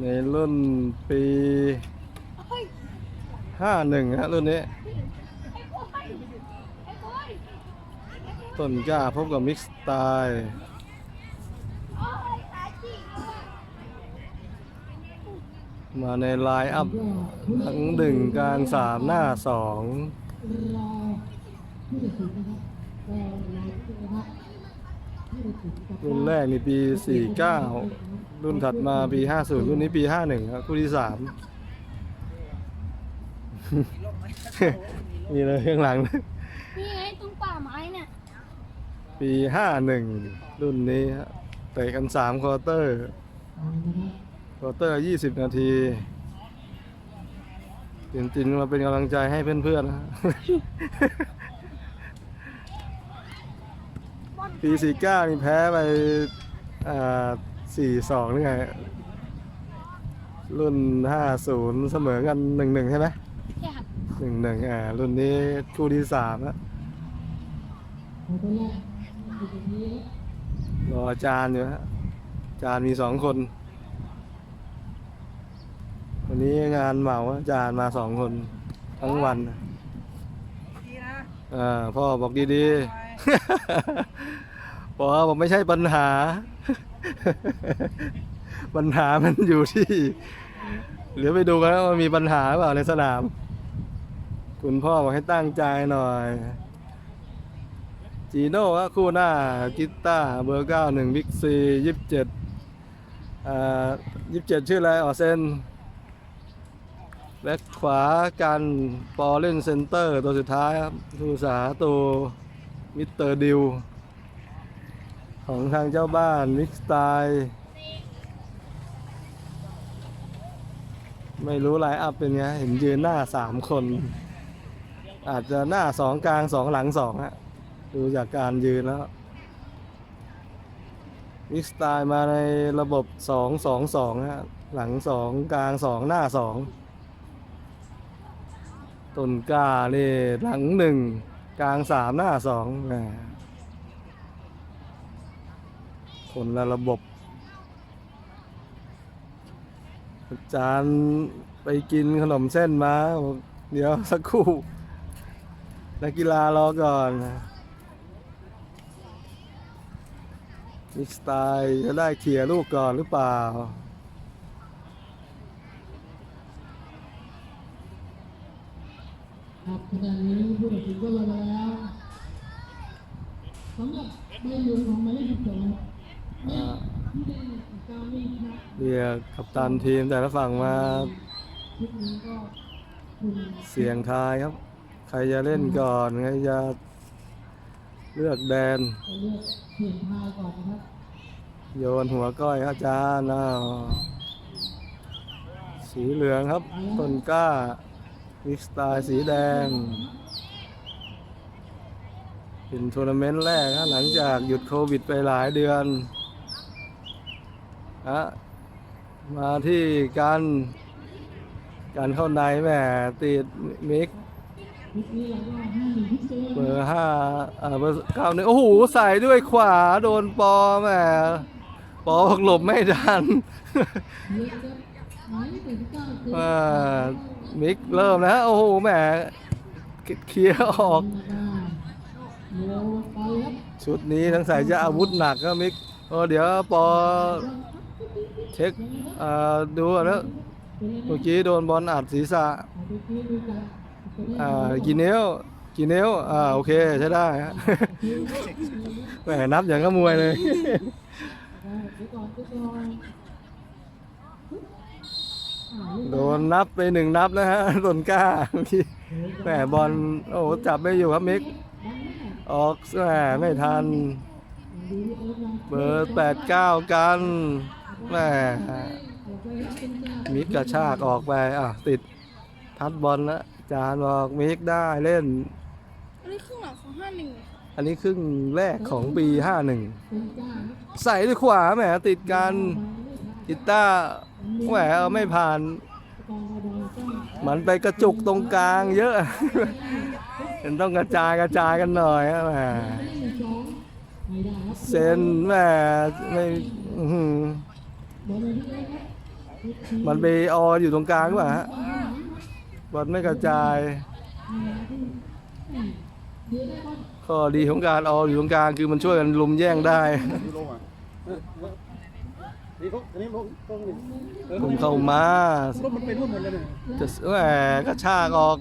ในรุ่นปีห้าหนึ่งฮะรุ่นนี้ ต้นกล้าพบกับมิกซ์สไตล์มาในไลน์อัพทั้งหนึ่งกลางสามหน้าสองรุ่นแรกในปี49 รุ่นถัดมาปี50รุ่นนี้ปี51ครับคู่ที่3มีเลยข้างหลัง นี่ไงตรงป่าไม้เนี่ยปี51รุ่นนี้ฮะเตะกัน3ควอเตอร์ ควอเตอร์20นาทีจริงๆมาเป็นกำลังใจให้เพื่อนๆนะปี49นี่แพ้ไปอ่า 4-2หรือไง รุ่น50เสมอกัน1-1ใช่ไหมใช่ครับ1-1อ่ารุ่นนี้คู่ที่3แล้วรออาจารย์อยู่ฮะอาจารย์มีสองคน วันนี้งานเหมาอาจารย์มาสองคน ทั้งวันดีนะอ่าพ่อบอกดีๆ พ่อบอกไม่ใช่ปัญหา ปัญหามันอยู่ที่เดี๋ยวไปดูกันว่ามีปัญหาเปล่าในสนาม คุณพ่อบอกให้ตั้งใจหน่อย จีโน่คู่หน้ากีตาร์เบอร์เก้าหนึ่งบิ๊กซียี่สิบเจ็ดอ่ายี่สิบเจ็ดชื่ออะไรออเซนแบ็คขวากันปอเล่นเซนเตอร์ตัวสุดท้ายครับผู้สาตัวมิสเตอร์ดิว ของทางเจ้าบ้านมิกสไตล์ไม่รู้ไลน์อัพเป็นไง เห็นยืนหน้าสามคน อาจจะหน้าสองกลางสองหลังสองฮะ ดูจากการยืนแล้วมิกสไตล์มาในระบบ2 2 2ฮะ หลัง2กลาง2หน้า2ต้นกล้านี่หลัง1กลาง3หน้า2อ่า คนละระบบ อาจารย์ไปกินขนมเส้นมา เดี๋ยวสักครู่นักกีฬารอก่อนมิสไตล์จะได้เคลียร์ลูกก่อนหรือเปล่า ครับขณะนี้ผู้ตัดสินก็ลงมาแล้วสำหรับใบเหลืองของหมายเลขสิบสอง เรียกกัปตันทีมแต่ละฝั่งมา เสียงทายครับ ใครจะเล่นก่อน ใครจะเลือกแดน โยนหัวก้อยอาจารย์อ้าวสีเหลืองครับ ต้นกล้ามิกสตล์สีแดง เป็นทัวร์นาเมนต์แรกนะหลังจากหยุดโควิดไปหลายเดือน ฮะมาที่การการเข้าในแหมติดมิกเบอร์ห้าอ่าเบอร์เก้าหนึ่งโอ้โหใส่ด้วยขวาโดนปอแหมปอบอกหลบไม่ทันเล็กครับหมายเลขสิบเก้าว่ามิกเริ่มแล้วโอ้โหแหมเคลียร์ออก ชุดนี้ทั้งใส่จะอาวุธหนักก็มิกเออเดี๋ยวปอ เช็คดูแล้วเมื่อกี้โดนบอลอัดศีรษะกี่นิ้วกี่นิ้วอ่าโอเคใช้ได้ฮะแหมนับอย่างก็มวยเลยโดนนับไปหนึ่งนับนะฮะต้นกล้าเมื่อกี้แหมบอลโอ้โหจับไม่อยู่ครับมิก ออกแหมไม่ทัน เบอร์แปดเก้ากัน แหมมิกกระชากออกไปอะติดทัดบอลแล้วจานบอกมิกได้เล่น อันนี้ครึ่งหลังของห้าหนึ่งอันนี้ครึ่งแรกของปี51ใส่ด้วยขวาแหมติดกันกีตาร์แหมเอาไม่ผ่าน มันไปกระจุกตรงกลางเยอะมันต้องกระจายกระจายกันหน่อยอะแหมเซนแหมไม่อื้อหือ มันไปอออยู่ตรงกลางหรือเปล่าฮะบอลไม่กระจาย ข้อดีของการอออยู่ตรงกลางคือมันช่วยกันลุมแย่งได้ลุมเข้ามารถมันไปรุ่นหมดเลยเนี่ยจะแหมกระชากออก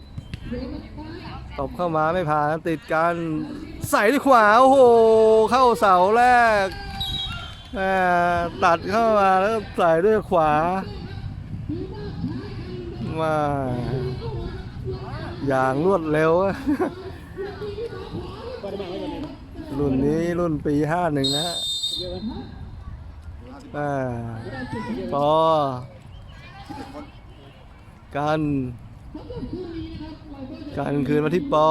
ตบเข้ามาไม่ผ่านติดกัน ใส่ด้วยขวา โอ้โห เข้าเสาแรก ตัดเข้ามาแล้วใส่ด้วยขวามาอย่างรวดเร็ว รุ่นนี้รุ่นปีห้าหนึ่งนะฮะอ่าปอกันการคืนมาที่ปอ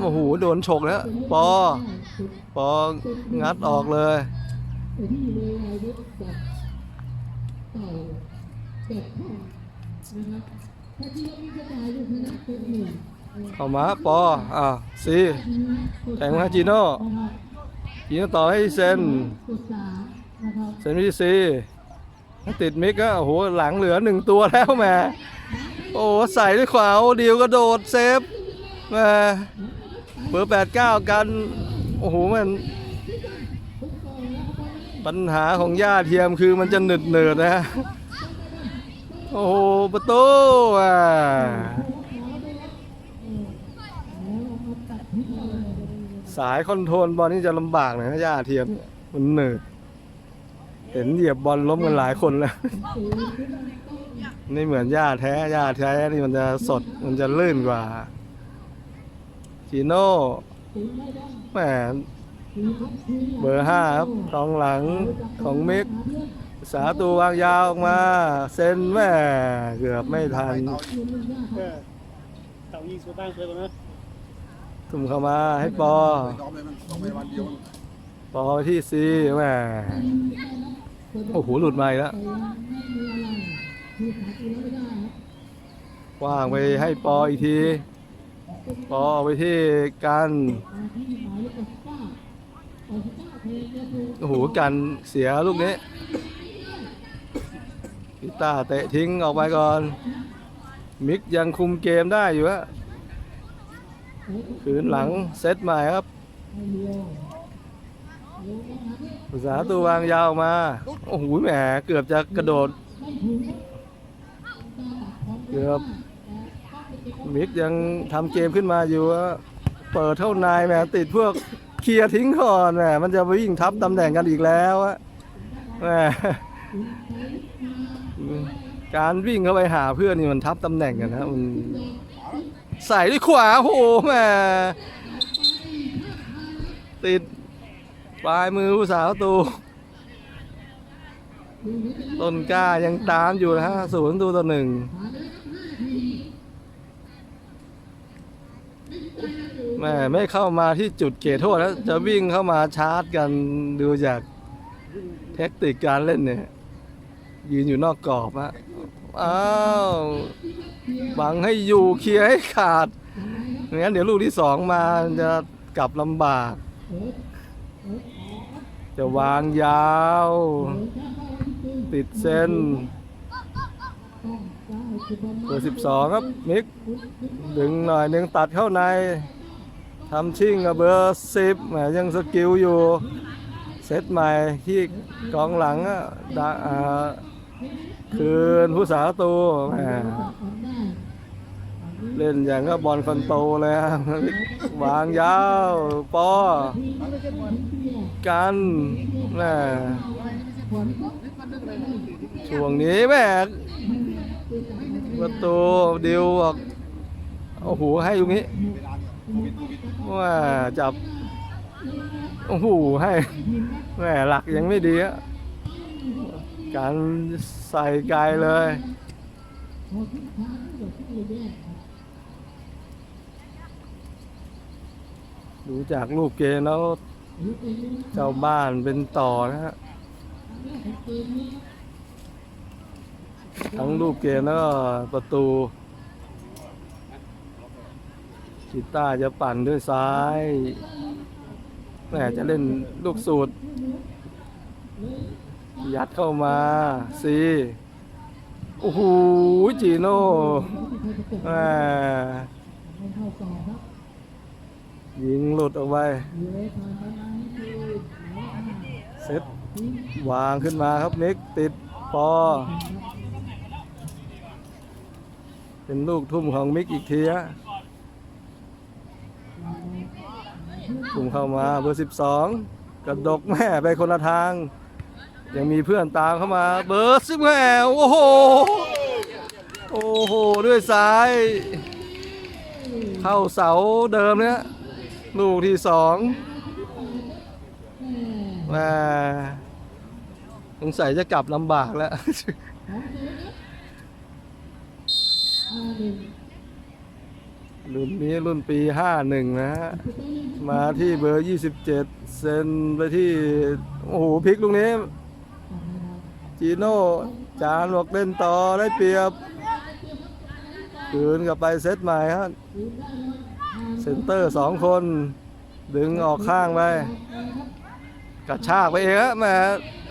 โอ้โห โดนฉกแล้ว ปอ ปองงัดออกเลยเลยไอ้เด็กแบบเต่าแบบพ่อกระจายอยู่ชนะเป็นหนึ่งเข้ามาปออ่าซีแทงมาจีโน่จีโน่ต่อให้เซนเซนวิธีซีติดมิกอะโอ้โหหลังเหลือหนึ่งตัวแล้วแม่โอ้ใส่ด้วยขวาโอ้ดิวก็โดดเซฟแม่เบอร์แปดเก้ากัน โอ้โหมัน ปัญหาของย่าเทียมคือมันจะหนึดเนืดนะ โอ้โห ประตูอะสายคอนโทรลบอลนี่จะลำบากหน่อยนะย่าเทียมมันเหนืดเห็นเหยียบบอลล้มกันหลายคนแล้ว นี่เหมือนย่าแท้ย่าแท้นี่มันจะสดมันจะลื่นกว่าจีโน่ แหมเบอร์ห้าครับกองหลังของมิก สาตูวางยาวออกมา เซนแม่เกือบไม่ทันเต่ายิงสวนตั้งเคยตรงนั้นทุ่มเข้ามาให้ปอยอไปวันเดียวมันปอที่ซีแม่โอ้โหหลุดมาอีกแล้วว่างไปให้ปออีกที ปอไปที่กันโอ้โหกันเสียลูกนี้พิต้าเตะทิ้งออกไปก่อน มิกยังคุมเกมได้อยู่ฮะคืนหลังเซตใหม่ครับภาษาตัววางยาวมา โอ้โหแหมเกือบจะกระโดด เกือบ มิกยังทำเกมขึ้นมาอยู่ฮะเปิดเท่านายแหมติดพวกเคลียร์ทิ้งก่อนแหมมันจะไปวิ่งทับตำแหน่งกันอีกแล้วอะแหมการวิ่งเข้าไปหาเพื่อนนี่มันทับตำแหน่งกันนะมันใส่ด้วยขวาโอ้โหแหมติดปลายมือผู้สาวตูต้นกล้ายังตามอยู่นะฮะศูนย์ตัวต่อหนึ่ง แม่ไม่เข้ามาที่จุดเขตโทษแล้วจะวิ่งเข้ามาชาร์จกันดูจากเทคนิคการเล่นเนี่ย ยืนอยู่นอกกรอบฮะอ้าวบังให้อยู่เคลียร์ให้ขาดงั้นเดี๋ยวลูกที่สองมาจะกลับลำบาก จะวางยาว ติดเส้นเบอร์สิบสองครับ มิก ดึงหน่อยหนึ่งตัดเข้าใน ทำชิ่งกับเบอร์สิบแหมยังสกิลอยู่ เซตใหม่ที่กองหลังด่าคืนผู้สาตูแหมเล่นอย่างก็บอลคอนโตเลยอะวางยาวปอกันแหมช่วงนี้แม่ประตูดิวบอกโอ้โหให้ตรงนี้ ว่าจับ โอ้โห ให้แหมหลักยังไม่ดีอะการใส่ไกลเลย ดูจากรูปเกมแล้วเจ้าบ้านเป็นต่อนะฮะทั้งรูปเกมแล้วก็ประตู กีตาร์จะปั่นด้วยซ้ายแหมจะเล่นลูกสูตร ยัดเข้ามาซีโอ้โหจีโน่แหม่ยิงหลุดออกไปเซตวางขึ้นมาครับนิกติดปอ เป็นลูกทุ่มของมิกอีกทีฮะ ทุ่มเข้ามาเบอร์ 12 กระดกแม่ไปคนละทาง ยังมีเพื่อนตามเข้ามา เบอร์สิบแม่โอ้โห โอ้โห ด้วยซ้าย เข้าเสาเดิมเนี่ยลูกที่สองแม่สงสัยจะกลับลำบากแล้วรุ่นนี้รุ่นปี 51 นะฮะ มาที่เบอร์ 27 เซนไปที่ โอ้โหพลิกลูกนี้ จีโน่จานบอกเล่นต่อได้เปรียบคืนกลับไปเซตใหม่ฮะเซนเตอร์สองคน ดึงออกข้างไปกระชากไปเองฮะแหม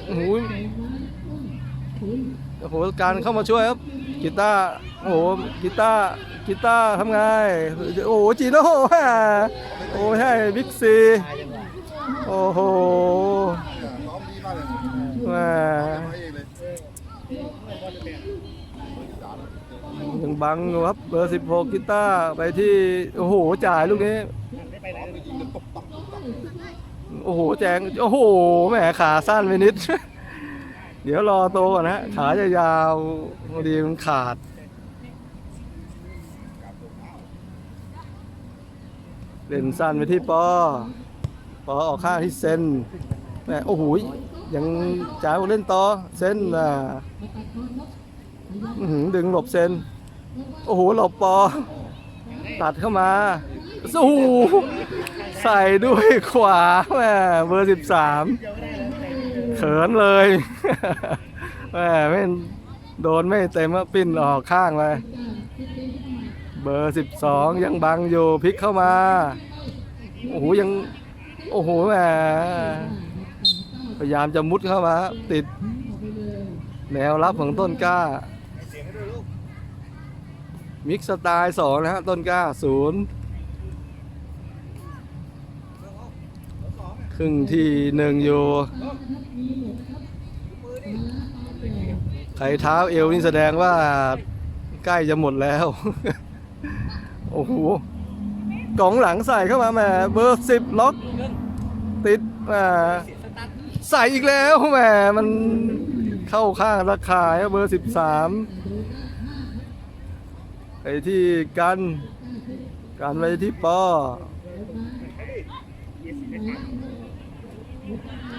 โอ้โหโอ้โหการเข้ามาช่วยครับกีตาร์โอ้โหกีตาร์กีตาร์ทำไง โอ้โหจีโน่ โอ้ใช่บิ๊กซี โอ้โหซ้อมากเลยแหมมาเองเลยยังบังครับเบอร์ 16กีตาร์ไปที่ โอ้โห จ่ายลูกนี้ โอ้โห แจง โอ้โห แหมขาสั้นไปนิด เดี๋ยวรอโตก่อนนะ ขาจะยาวพอดีมันขาด เล่นสั้นไปที่ปอ ปอออกข้างที่เซนแหมโอ้โหยังจ่ายเล่นต่อเซนอะหือดึงหลบเซน โอ้โหหลบปอ ตัดเข้ามาโอ้ใส่ด้วยขวาแหมเบอร์สิบสามเขินเลยแหมไม่โดนไม่เต็มอะปิ้นออกข้างไป เบอร์สิบสองยังบังอยู่พลิกเข้ามา โอ้โหยัง โอ้โหแหมพยายามจะมุดเข้ามา ติด แนวรับของต้นกล้า มิกสไตล์สองนะฮะต้นกล้าศูนย์ครึ่งที่หนึ่งอยู่ ไข่เท้าเอวนี่แสดงว่าใกล้จะหมดแล้ว โอ้โหกล่องหลังใส่เข้ามาแหมเบอร์สิบล็อก ติดแหมใส่อีกแล้วแหมมันเข้าข้างราคาเบอร์สิบสามไปที่กันกันไปที่ปอ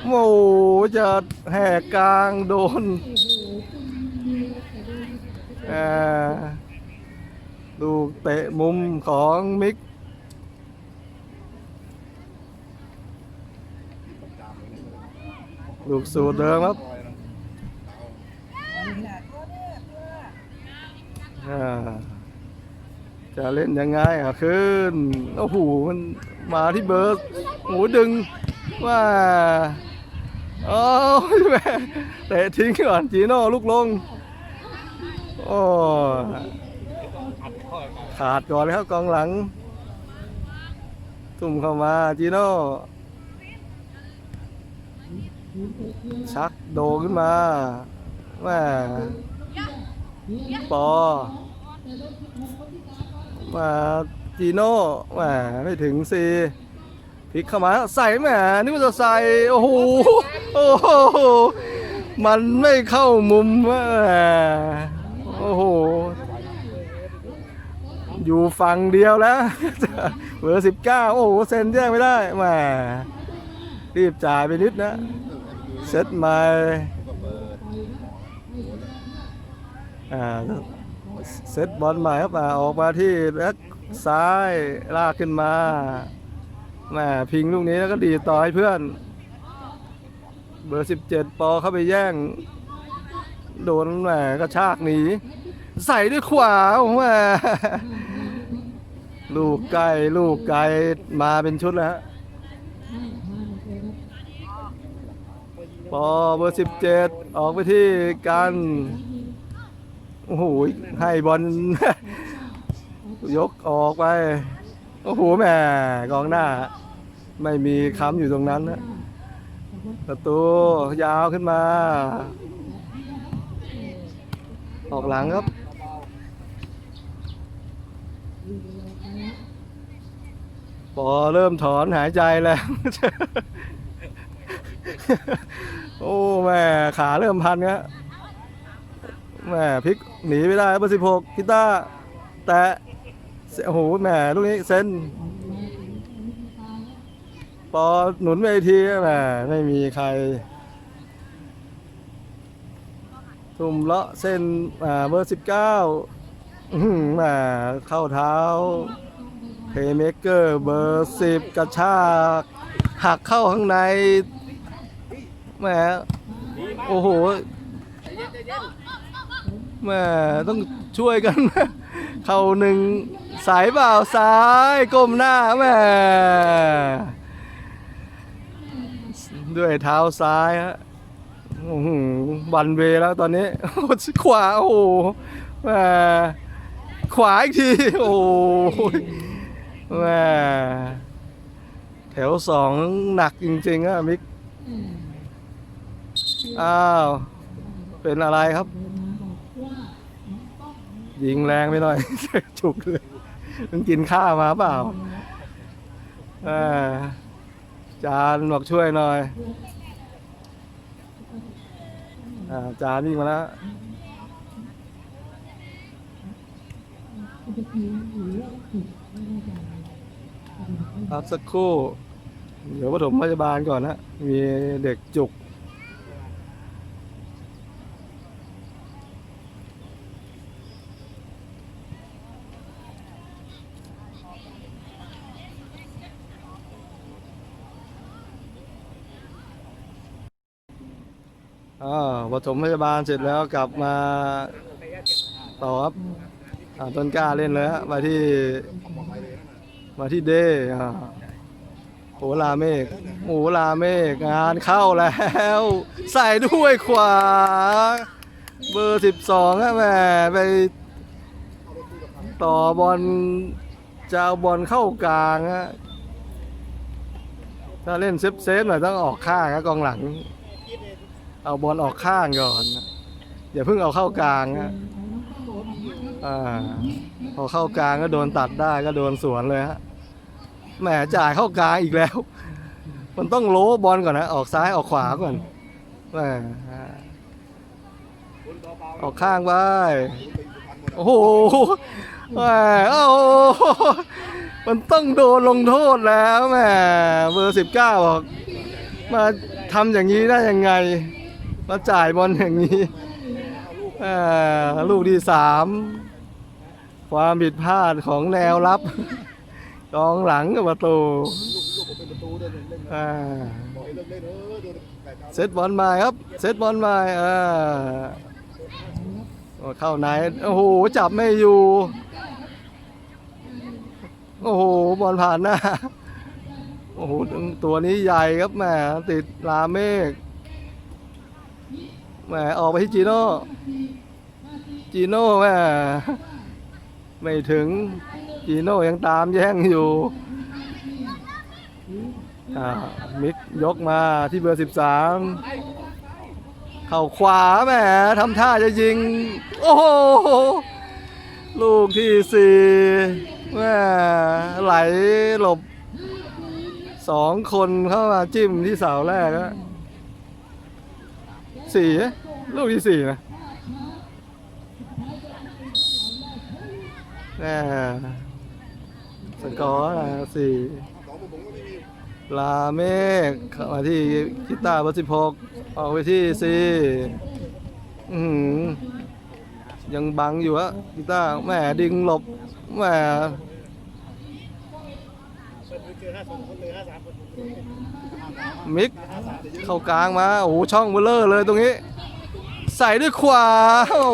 โอ้จะแหกกลางโดนเอ่อ ลูกเตะมุมของมิก ลูกสูตรเดิมครับจะเล่นยังไงอะขึ้น โอ้โห มันมาที่เบิร์ดโอ้ดึงว่าโอ้ยแม่เตะทิ้งก่อนจีโน่ลูกลง โอ้ ขาดก่อนเลยครับกองหลังทุ่มเข้ามาจีโน่ชักโดขึ้นมาแม่ปอมาจีโน่แหมไม่ถึงซีพลิกเข้ามาใส่แหมนี่มันจะใส่โอ้โหโอ้โหมันไม่เข้ามุมแหมโอ้โห อยู่ฝั่งเดียวแล้วเบอร์สิบเก้าโอ้โหเซ็นแย่งไม่ได้แหมรีบจ่ายไปนิดนะเซตใหม่อ่าเซตบอลใหม่ครับอ่าออกมาที่แบ็คซ้ายลากขึ้นมาแหมพิงลูกนี้แล้วก็ดีต่อให้เพื่อน เบอร์17ปอเข้าไปแย่ง โดนแหมกระชากหนีใส่ด้วยขวาแหม ลูกไก่ลูกไก่มาเป็นชุดแล้วฮะปอเบอร์สิบเจ็ดออกไปที่กันโอ้โหให้บอลยกออกไป โอ้โหแม่กองหน้า ไม่มีค้ำอยู่ตรงนั้นนะประตูยาวขึ้นมา ออกหลังครับ ปอเริ่มถอนหายใจแล้ว โอ้แม่ขาเริ่มพันครับแม่พลิกหนีไม่ได้เบอร์สิบหกกีตาร์แตะโอ้โหแม่ลูกนี้เซนปอหนุนเวทีแม่ไม่มีใคร ทุ่มเลาะเส้นอ่าเบอร์สิบเก้าแม่เข้าเท้า เพย์เมเกอร์เบอร์สิบกระชากหักเข้าข้างในแหมโอ้โหแหม่ต้องช่วยกัน เข้าหนึ่งสายเปล่าซ้ายก้มหน้าแหม่ด้วยเท้าซ้ายฮะบันเวแล้วตอนนี้ขวาโอ้โหแม่ขวาอีกที โอ้ โหแม่แถวสองหนักจริงๆอะมิก อ้าว เป็นอะไรครับ ยิงแรงไปหน่อยฉุกเลยมันกินข้าวมาเปล่าอ่าจานบอกช่วยหน่อยอ่าจานวิ่งมาแล้ว พักสักครู่ เดี๋ยวปฐมพยาบาลก่อนนะ มีเด็กจุก อ่าปฐมพยาบาลเสร็จแล้วกลับมาต่อครับอ่าต้นกล้าเล่นเลยฮะมาที่ มาที่เดอ่าโหลาเมฆโหลาเมฆงานเข้าแล้ว ใส่ด้วยขวา เบอร์สิบสองฮะแหม่ไปต่อบอลจะเอาบอลเข้ากลางฮะถ้าเล่นเซฟเซฟหน่อยต้องออกข้างนะกองหลัง เอาบอลออกข้างก่อน อย่าเพิ่งเอาเข้ากลางฮะอ่า พอเข้ากลางก็โดนตัดได้ก็โดนสวนเลยฮะแหมจ่ายเข้ากลางอีกแล้ว มันต้องโลบอลก่อนนะ ออกซ้ายออกขวาก่อนแหมออกข้างไปโอ้โหแหมโอ้มันต้องโดนลงโทษแล้วแหมเบอร์สิบเก้าบอกมาทำอย่างนี้ได้ยังไง มาจ่ายบอลอย่างนี้แหมลูกที่สาม ความผิดพลาดของแนวรับกองหลังกับประตูอ่าเซตบอลมาครับ เซตบอลมาอ่าเข้าไหนโอ้โหจับไม่อยู่ โอ้โหบอลผ่านหน้าโอ้โหตัวนี้ใหญ่ครับแหมติดลาเมฆแหมออกไปที่จีโน่จีโน่แหม ไม่ถึงจีโน่ยังตามแย่งอยู่อ่ามิกยกมาที่เบอร์ 13 เข่าขวาแหมทำท่าจะยิง โอ้โห ลูกที่สี่แหมไหลหลบสองคนเข้ามาจิ้มที่เสาแรกแล้วสี่ลูกที่สี่นะ แน่สกอร์นะสี่ลาเมฆเข้ามาที่กีตาร์เบอร์สิบหกออกไปที่สี่อื้อหือยังบังอยู่อะกีตาร์แหม่ดึงหลบแหม่มิกเข้ากลางมา โอ้โหช่องเบลเลอร์เลยตรงนี้ ใส่ด้วยขวา โอ้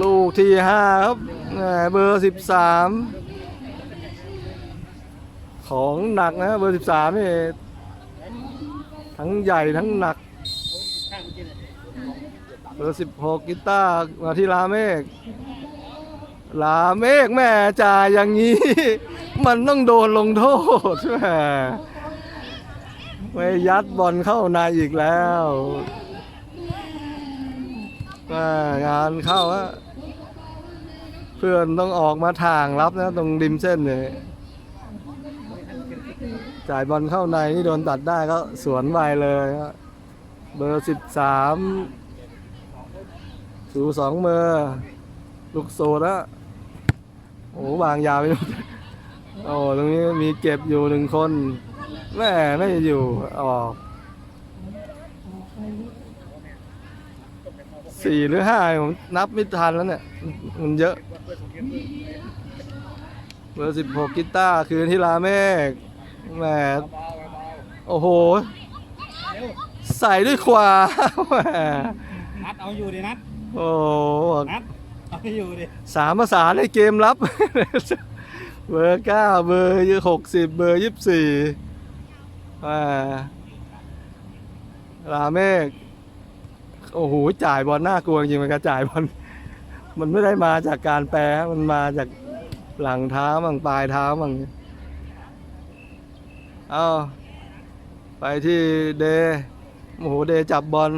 ลูกที่ห้าครับเบอร์สิบสามของหนักนะเบอร์สิบสามนี่ทั้งใหญ่ทั้งหนัก เบอร์สิบหกกีตาร์มาที่ลาเมกลาเมกแม่จ่ายอย่างนี้ มันต้องโดนลงโทษแม่ไม่ยัดบอลเข้าในอีกแล้ว งานเข้าอะเพื่อนต้องออกมาทางรับนะ ตรงริมเส้นเนี่ยจ่ายบอลเข้าในนี่โดนตัดได้ก็สวนไวเลยเบอร์สิบสามสูสองมือลูกโซนะโอ้วางยาวไปโอ้ตรงนี้มีเก็บอยู่หนึ่งคนแม่ไม่อยู่ออก สี่หรือห้าผมนับไม่ทันแล้วเนี่ย มันเยอะ เบอร์สิบหกกีตาร์คืนที่ลาเมกแหมโอ้โห ใส่ด้วยขวาแหมนัดเอาอยู่ดินัดโอ้โหนัดเอาอยู่ดิสามภาษาในเกมรับ เบอร์เก้าเบอร์หกสิบเบอร์ยี่สิบสี่ลาเมก โอ้โหจ่ายบอลน่ากลัวจริงมันกระจ่ายบอลมันไม่ได้มาจากการแปรมันมาจากหลังเท้ามั่งปลายเท้ามั่งเอาไปที่เดโอ้โหเดจับบอล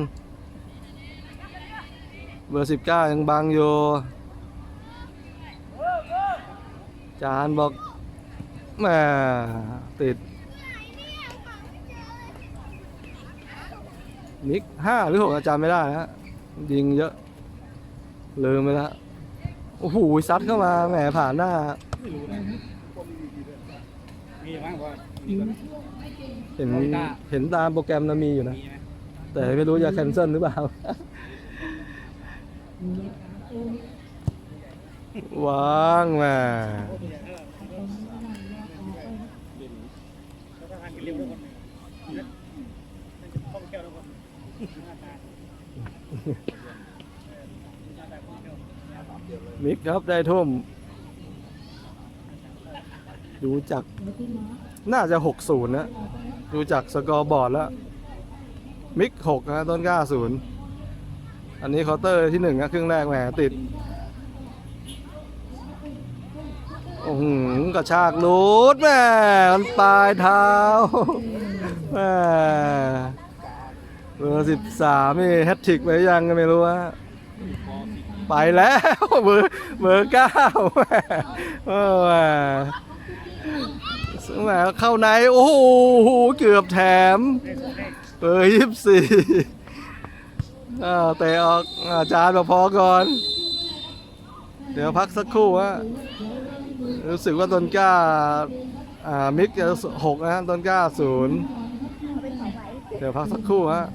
เบอร์สิบเก้ายังบังอยู่จานบอกแม่ติด นิกห้าหรือหกอาจารย์ไม่ได้ฮะยิงเยอะ ลืมไปแล้วโอ้โหซัดเข้ามาแหมผ่านหน้ามีบ้างบ่มีบ้างเห็นเห็นตามโปรแกรมนะมีอยู่นะ แต่ไม่รู้จะแคนเซิลหรือเปล่า วางแหม่แล้วก็ทานกินเร็วทุกคนนัดข้องแก้วทุกคนหน้าตา มิกครับได้ทุ่มดูจากน่าจะหกศูนย์นะดูจากสกอร์บอร์ดแล้ว มิกหกนะต้นกล้าศูนย์อันนี้เคาน์เตอร์ที่หนึ่งนะครึ่งแรกแหมติดโอ้โหกระชากลูดแม่มันปลายเท้าแม่เบอร์สิบสามนี่แฮตทริกไปยังก็ไม่รู้ฮะ ไปแล้วเบอร์เบอร์เก้าแม่โอ้แม่แม่เข้าใน โอ้โห เกือบแถมเบอร์ยี่สิบสี่อ้าวเตะออกอาจารย์มาพอก่อน เดี๋ยวพักสักครู่ฮะรู้สึกว่าต้นกล้ามิกจะหกนะต้นกล้าศูนย์เดี๋ยวพักสักครู่ฮะ